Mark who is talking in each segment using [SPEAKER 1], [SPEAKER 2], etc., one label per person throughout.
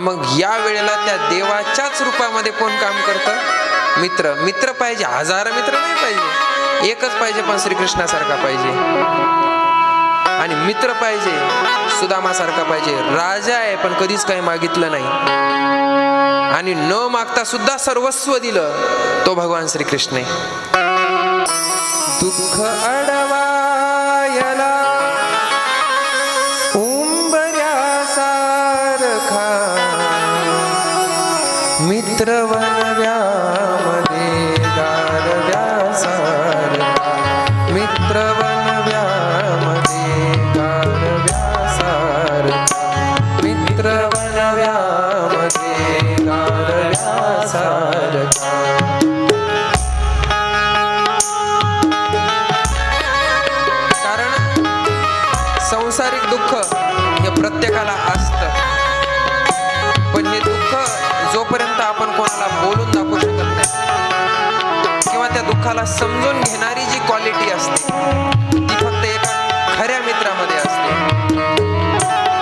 [SPEAKER 1] मग या वेळेला त्या देवाच्याच रूपामध्ये कोण काम करतं? मित्र. मित्र पाहिजे. हजार मित्र नाही पाहिजे. एकच पाहिजे पण श्रीकृष्णासारखा पाहिजे. आणि मित्र पाहिजे सुदामासारखा पाहिजे. राजा आहे पण कधीच काही मागितलं नाही. आणि न मागता सुद्धा सर्वस्व दिलं तो भगवान श्रीकृष्ण आहे. दुःख अडा मित्र वनव्यामध्ये गारव्यासारखा. मित्र वनव्यामध्ये गारव्यासारखा. मित्र वनव्यामध्ये गारव्यासारखा. कारण संसारिक दुःख त्या समजून घेणारी जी क्वालिटी असते ती फक्त एका खऱ्या मित्रामध्ये असते.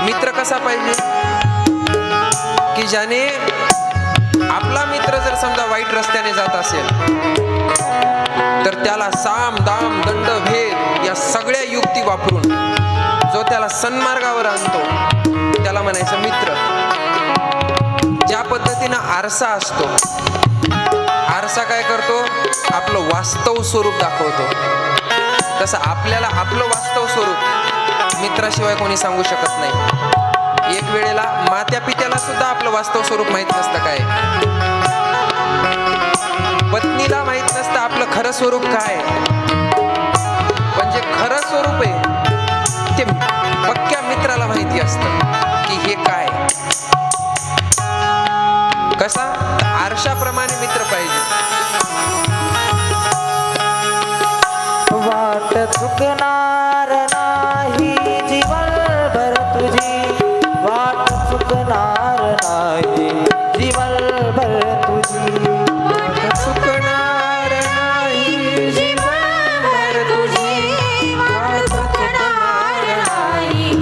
[SPEAKER 1] मित्र कसा पाहिजे? की ज्याने आपला मित्र जर समजा वाईट रस्त्याने जात असेल तर त्याला साम दाम दंड भेद या सगळ्या युक्ती वापरून जो त्याला सन्मार्गावर आणतो त्याला म्हणायचं मित्र. ज्या पद्धतीनं आरसा असतो आरसा काय करतो? आपलं वास्तव स्वरूप दाखवतो. तसं आपल्याला आपलं वास्तव स्वरूप मित्राशिवाय कोणी सांगू शकत नाही. एक वेळेला मात्या पित्याला सुद्धा आपलं वास्तव स्वरूप माहीत नसतं काय. पत्नीला माहीत नसतं आपलं खरं स्वरूप काय. पण जे खरं स्वरूप आहे
[SPEAKER 2] वाट नाही. जीवनभर तुझी. नाही. जीवनभर तुझी.
[SPEAKER 1] वाट चुकणार नाही.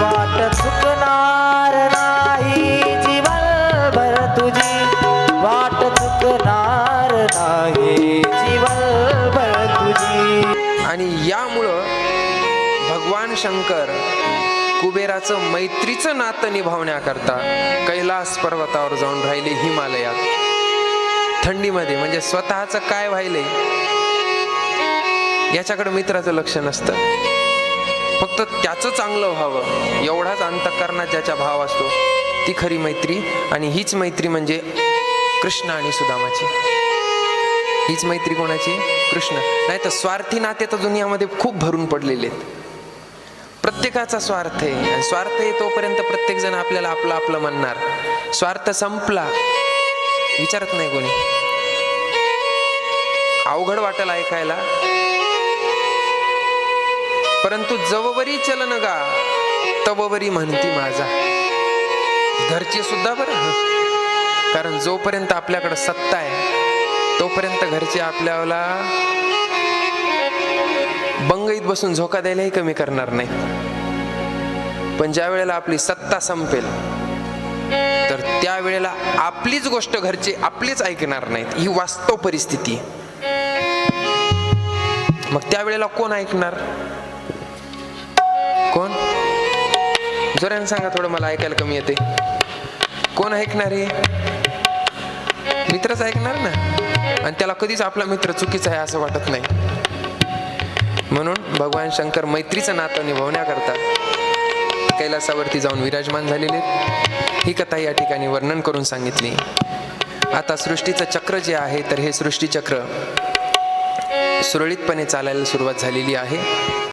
[SPEAKER 2] वाट चुकणार नाही. जीवनभर तुझी. वाट चुकणार नाही. जीवनभर तुझी.
[SPEAKER 1] आणि यामुळं भगवान शंकर कुबेराचं मैत्रीचं नातं निभावण्याकरता कैलास पर्वतावर जाऊन राहिले हिमालयात. थंडीमध्ये म्हणजे स्वतःचं काय व्हायलंय? याच्याकडे मित्राचं लक्ष नसतं. फक्त त्याचं चांगलं व्हावं. एवढाच अंतकरणात ज्याचा भाव असतो ती खरी मैत्री आणि हीच मैत्री म्हणजे कृष्ण आणि सुदामाची. हीच मैत्री कोणाची? कृष्ण. नाही तर स्वार्थी नाते तर दुनियामध्ये खूप भरून पडलेले आहेत. प्रत्येकाचा स्वार्थ आहे. आणि स्वार्थ आहे तोपर्यंत प्रत्येक जण आपल्याला आपलं आपलं म्हणणार. स्वार्थ संपला. विचारत नाही कोणी. अवघड वाटेल ऐकायला. परंतु जववरी चलन गा. तववरी म्हणती माझा. घरचे सुद्धा बरं. कारण जोपर्यंत आपल्याकडे सत्ता आहे तोपर्यंत घरचे आपल्याला बंगईत बसून झोका द्यायलाही कमी करणार नाही. पण ज्या वेळेला आपली सत्ता संपेल तर त्यावेळेला आपलीच गोष्ट घरचे आपलीच ऐकणार नाहीत. ही वास्तव परिस्थिती मग त्यावेळेला कोण ऐकणार? कोण? जोराने सांगा थोडं मला ऐकायला कमी येते कोण ऐकणार आहे मित्रच ऐकणार ना? आणि त्याला कधीच आपला मित्र चुकीचा आहे असं वाटत नाही. म्हणून भगवान शंकर मैत्रीचं नातं निभवण्याकरता कैलासावरती जाऊन विराजमान झालेले ही कथा या ठिकाणी वर्णन करून सांगितली. आता सृष्टीचं चक्र जे आहे तर हे सृष्टीचक्र सुरळीतपणे चालायला सुरुवात झालेली आहे.